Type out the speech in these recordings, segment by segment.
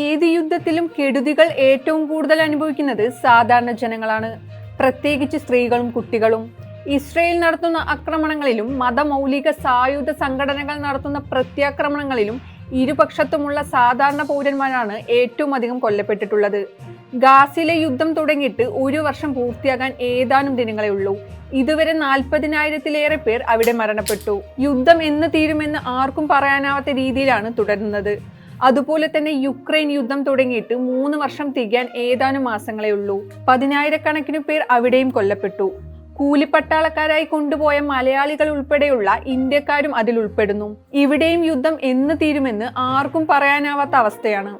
ഏത് യുദ്ധത്തിലും കെടുതികൾ ഏറ്റവും കൂടുതൽ അനുഭവിക്കുന്നത് സാധാരണ ജനങ്ങളാണ്. പ്രത്യേകിച്ച് സ്ത്രീകളും കുട്ടികളും. ഇസ്രയേൽ നടത്തുന്ന ആക്രമണങ്ങളിലും മതമൗലിക സായുധ സംഘടനകൾ നടത്തുന്ന പ്രത്യാക്രമണങ്ങളിലും ഇരുപക്ഷത്തുമുള്ള സാധാരണ പൗരന്മാരാണ് ഏറ്റവും അധികം കൊല്ലപ്പെട്ടിട്ടുള്ളത്. ഗാസിലെ യുദ്ധം തുടങ്ങിയിട്ട് ഒരു വർഷം പൂർത്തിയാകാൻ ഏതാനും ദിനങ്ങളേ ഉള്ളൂ. ഇതുവരെ നാൽപ്പതിനായിരത്തിലേറെ പേർ അവിടെ മരണപ്പെട്ടു. യുദ്ധം എന്ന് തീരുമെന്ന് ആർക്കും പറയാനാവാത്ത രീതിയിലാണ് തുടരുന്നത്. അതുപോലെ തന്നെ യുക്രൈൻ യുദ്ധം തുടങ്ങിയിട്ട് മൂന്ന് വർഷം തികയാൻ ഏതാനും മാസങ്ങളേ ഉള്ളൂ. പതിനായിരക്കണക്കിന് പേർ അവിടെയും കൊല്ലപ്പെട്ടു. കൂലിപ്പട്ടാളക്കാരായി കൊണ്ടുപോയ മലയാളികൾ ഉൾപ്പെടെയുള്ള ഇന്ത്യക്കാരും അതിൽ ഉൾപ്പെടുന്നു. ഇവിടെയും യുദ്ധം എന്ന് തീരുമെന്ന് ആർക്കും പറയാനാവാത്ത അവസ്ഥയാണ്.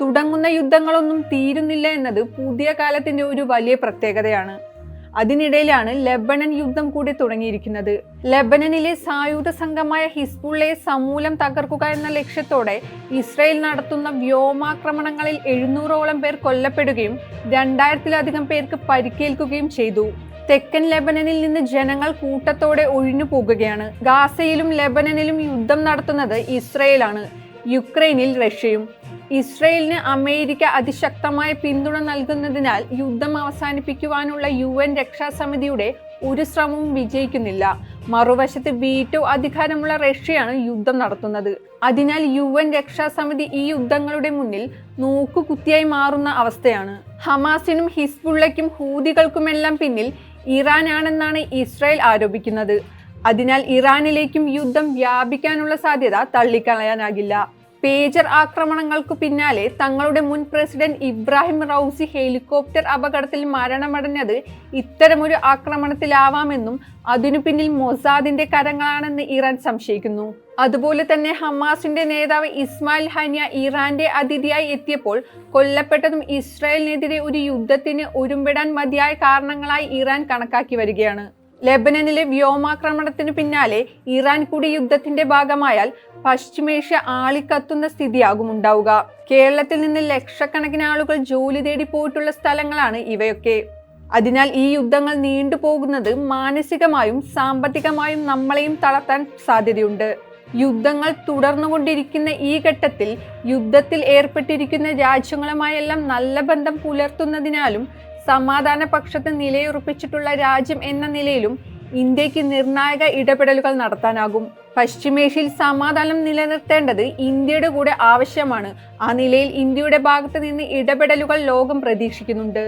തുടങ്ങുന്ന യുദ്ധങ്ങളൊന്നും തീരുന്നില്ല എന്നത് പുതിയ കാലത്തിന്റെ ഒരു വലിയ പ്രത്യേകതയാണ്. അതിനിടയിലാണ് ലെബനൻ യുദ്ധം കൂടി തുടങ്ങിയിരിക്കുന്നത്. ലെബനനിലെ സായുധ സംഘമായ ഹിസ്ബുള്ളയെ സമൂലം തകർക്കുക എന്ന ലക്ഷ്യത്തോടെ ഇസ്രയേൽ നടത്തുന്ന വ്യോമാക്രമണങ്ങളിൽ എഴുന്നൂറോളം പേർ കൊല്ലപ്പെടുകയും രണ്ടായിരത്തിലധികം പേർക്ക് പരിക്കേൽക്കുകയും ചെയ്തു. തെക്കൻ ലെബനനിൽ നിന്ന് ജനങ്ങൾ കൂട്ടത്തോടെ ഒഴിഞ്ഞു പോകുകയാണ്. ഗാസയിലും ലെബനനിലും യുദ്ധം നടത്തുന്നത് ഇസ്രയേലാണ് യുക്രൈനിൽ റഷ്യയും. ഇസ്രയേലിന് അമേരിക്ക അതിശക്തമായ പിന്തുണ നൽകുന്നതിനാൽ യുദ്ധം അവസാനിപ്പിക്കുവാനുള്ള യു എൻ രക്ഷാസമിതിയുടെ ഒരു ശ്രമവും വിജയിക്കുന്നില്ല. മറുവശത്ത് വീറ്റോ അധികാരമുള്ള റഷ്യയാണ് യുദ്ധം നടത്തുന്നത്. അതിനാൽ യു എൻ രക്ഷാസമിതി ഈ യുദ്ധങ്ങളുടെ മുന്നിൽ നോക്കുകുത്തിയായി മാറുന്ന അവസ്ഥയാണ്. ഹമാസിനും ഹിസ്ബുള്ളയ്ക്കും ഹൂതികൾക്കുമെല്ലാം പിന്നിൽ ഇറാനാണെന്നാണ് ഇസ്രായേൽ ആരോപിക്കുന്നത്. അതിനാൽ ഇറാനിലേക്കും യുദ്ധം വ്യാപിക്കാനുള്ള സാധ്യത തള്ളിക്കളയാനാകില്ല. പേജർ ആക്രമണങ്ങൾക്കു പിന്നാലെ തങ്ങളുടെ മുൻ പ്രസിഡന്റ് ഇബ്രാഹിം റൌസി ഹെലികോപ്റ്റർ അപകടത്തിൽ മരണമടഞ്ഞത് ഇത്തരമൊരു ആക്രമണത്തിലാവാമെന്നും അതിനു പിന്നിൽ മൊസാദിന്റെ കരങ്ങളാണെന്ന് ഇറാൻ സംശയിക്കുന്നു. അതുപോലെ തന്നെ ഹമാസിന്റെ നേതാവ് ഇസ്മായിൽ ഹനിയ ഇറാന്റെ അതിഥിയായി എത്തിയപ്പോൾ കൊല്ലപ്പെട്ടതും ഇസ്രായേലിനെതിരെ ഒരു യുദ്ധത്തിന് ഒരുമ്പിടാൻ മതിയായ കാരണങ്ങളായി ഇറാൻ കണക്കാക്കി വരികയാണ്. ലെബനനിലെ വ്യോമാക്രമണത്തിന് പിന്നാലെ ഇറാൻ കൂടി യുദ്ധത്തിന്റെ ഭാഗമായാൽ പശ്ചിമേഷ്യ ആളിക്കത്തുന്ന സ്ഥിതിയാകും ഉണ്ടാവുക കേരളത്തിൽ നിന്ന് ലക്ഷക്കണക്കിന് ആളുകൾ ജോലി തേടി പോയിട്ടുള്ള സ്ഥലങ്ങളാണ് ഇവയൊക്കെ. അതിനാൽ ഈ യുദ്ധങ്ങൾ നീണ്ടുപോകുന്നത് മാനസികമായും സാമ്പത്തികമായും നമ്മളെയും തളർത്താൻ സാധ്യതയുണ്ട്. യുദ്ധങ്ങൾ തുടർന്നുകൊണ്ടിരിക്കുന്ന ഈ ഘട്ടത്തിൽ യുദ്ധത്തിൽ ഏർപ്പെട്ടിരിക്കുന്ന രാജ്യങ്ങളുമായെല്ലാം നല്ല ബന്ധം പുലർത്തുന്നതിനാലും സമാധാന പക്ഷത്ത് നിലയുറപ്പിച്ചിട്ടുള്ള രാജ്യം എന്ന നിലയിലും ഇന്ത്യയ്ക്ക് നിർണായക ഇടപെടലുകൾ നടത്താനാകും. പശ്ചിമേഷ്യയിൽ സമാധാനം നിലനിർത്തേണ്ടത് ഇന്ത്യയുടെ കൂടെ ആവശ്യമാണ്. ആ നിലയിൽ ഇന്ത്യയുടെ ഭാഗത്ത് നിന്ന് ഇടപെടലുകൾ ലോകം പ്രതീക്ഷിക്കുന്നുണ്ട്.